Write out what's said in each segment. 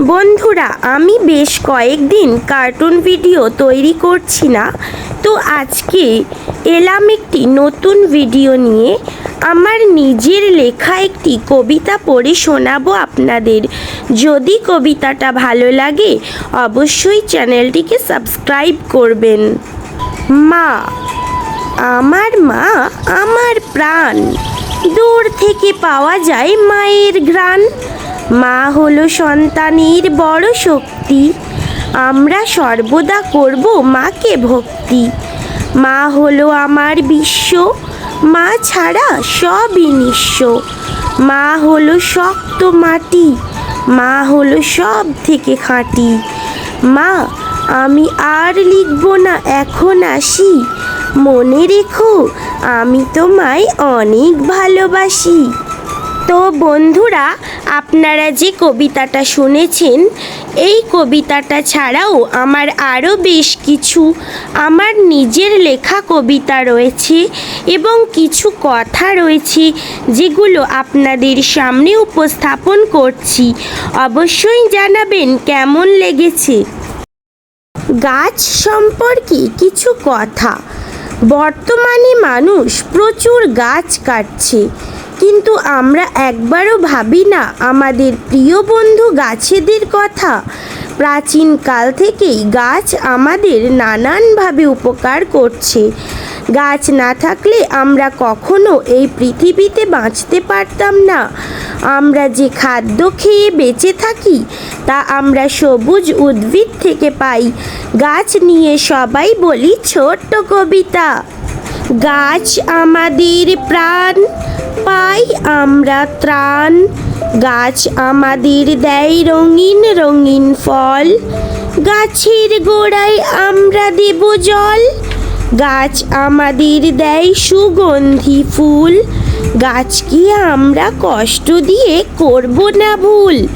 বন্ধুরা, আমি বেশ কয়েকদিন কার্টুন ভিডিও তৈরি করছি না। তো আজকে এলাম একটি নতুন ভিডিও নিয়ে। আমার নিজের লেখা একটি কবিতা পড়ে শোনাবো আপনাদের। যদি কবিতাটা ভালো লাগে, অবশ্যই চ্যানেলটিকে সাবস্ক্রাইব করবেন। মা, আমার মা আমার প্রাণ। দূর থেকে পাওয়া যায় মায়ের ঘ্রাণ। মা হলো সন্তানের বড় শক্তি। আমরা সর্বদা করব মাকে ভক্তি। মা হলো আমার বিশ্ব। মা ছাড়া সবই নিঃস্ব। মা হলো শক্ত মাটি। মা হলো সব থেকে খাঁটি। মা, আমি আর লিখব না, এখন আসি। মনে রেখো, আমি তোমায় অনেক ভালোবাসি। তো বন্ধুরা, আপনারা যে কবিতাটা শুনেছেন, এই কবিতাটা ছাড়াও আমার আরও বেশ কিছু আমার নিজের লেখা কবিতা রয়েছে এবং কিছু কথা রয়েছে যেগুলো আপনাদের সামনে উপস্থাপন করছি। অবশ্যই জানাবেন কেমন লেগেছে। গাছ সম্পর্কে কিছু কথা। বর্তমানে মানুষ প্রচুর গাছ কাটছে। কিন্তু আমরা একবারও ভাবি না, আমাদের প্রিয় বন্ধু গাছেদের কথা। প্রাচীন কাল থেকেই গাছ আমাদের নানানভাবে উপকার করছে। গাছ না থাকলে আমরা কখনো এই পৃথিবীতে বাঁচতে পারতাম না। আমরা যে খাদ্য খেয়ে বেঁচে থাকি, তা আমরা সবুজ উদ্ভিদ থেকে পাই। গাছ নিয়ে সবাই বলি ছোট্ট কবিতা। গাছ আমাদের প্রাণ পাই আমরা ত্রাণ। গাছ আমাদের দেয় রঙিন রঙিন ফল। গাছের গোড়ায় আমরা দেব জল। গাছ আমাদের দেয় সুগন্ধি ফুল। গাছকে আমরা কষ্ট দিয়ে করব না ভুল।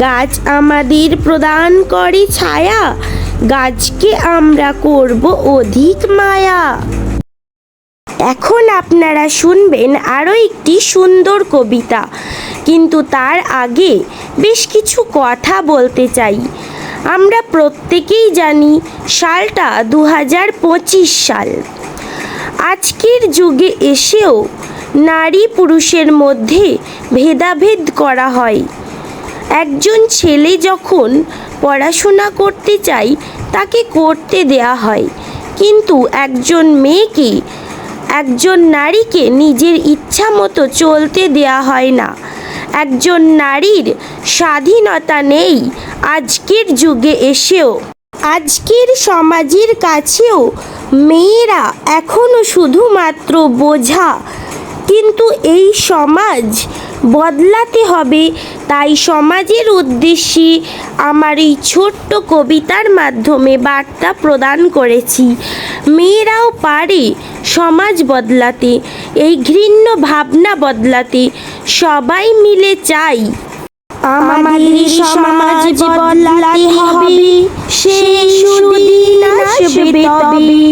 গাছ আমাদের প্রদান করে ছায়া। গাছকে আমরা করব অধিক মায়া। এখন আপনারা শুনবেন আরও একটি সুন্দর কবিতা। কিন্তু তার আগে বেশ কিছু কথা বলতে চাই। আমরা প্রত্যেকেই জানি সালটা দু হাজার পঁচিশ সাল। আজকের যুগে এসেও নারী পুরুষের মধ্যে ভেদাভেদ করা হয়। একজন ছেলে যখন পড়াশোনা করতে চায়, তাকে করতে দেয়া হয়। কিন্তু একজন মেয়েকে একজন নারীকে নিজের ইচ্ছা মতো চলতে দেয়া হয় না। একজন নারীর স্বাধীনতা নেই আজকের যুগে এসেও। আজকের সমাজের কাছেও মেয়েরা এখনও শুধুমাত্র বোঝা, কিন্তু এই সমাজ বদলাতে হবে। তাই সমাজের উদ্দেশ্যে আমার এই ছোট্ট কবিতার মাধ্যমে বার্তা প্রদান করেছি। মেয়েরাও পারে সমাজ বদলাতে এই ঘৃণ্য ভাবনা বদলাতে সবাই মিলে চাই। আমাদের সমাজ বদলাতে হবে সেই সুদিন আসবে তবে।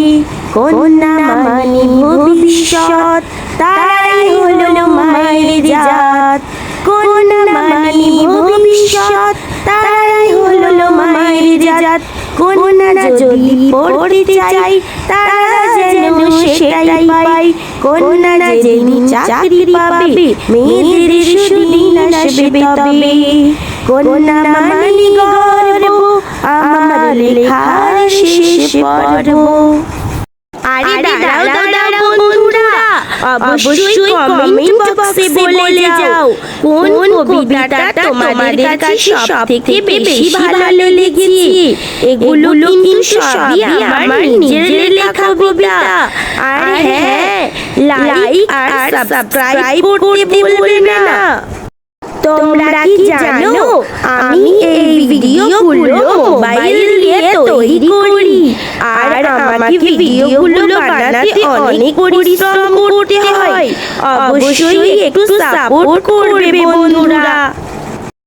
কন্যা মানে ভবিষ্যৎ তারাই হলো কন্যা মানে ভবিষ্যৎ, তারাই হলো মায়ের জাত। কন্যা যদি পড়তে চাই, তারা যেন সেটাই পাই যেদিন চাকরি পাবে, মেয়েদের সুদিন আসবে তবে। কন্যা মানে গর্ব, আমার লেখার শেষ আরে বন্ধুরা অবশ্যই কমেন্ট বক্সে বলে যাও। কোন কবিতাটা তোমাদের কাছে সবথেকে বেশি ভালো লেগেছে? এগুলো কিন্তু সবই আমার নিজের লেখা কবিতা। আর হ্যাঁ লাইক আর সাবস্ক্রাইব করতে ভুলবে না। তোমরা কি জানো? আমি এই ভিডিওগুলো মোবাইল দিয়ে তৈরি করি। আর আমাকে ভিডিওগুলো বানাতে অনেক পরিশ্রম করতে হয়। অবশ্যই একটু সাপোর্ট করবে বন্ধুরা।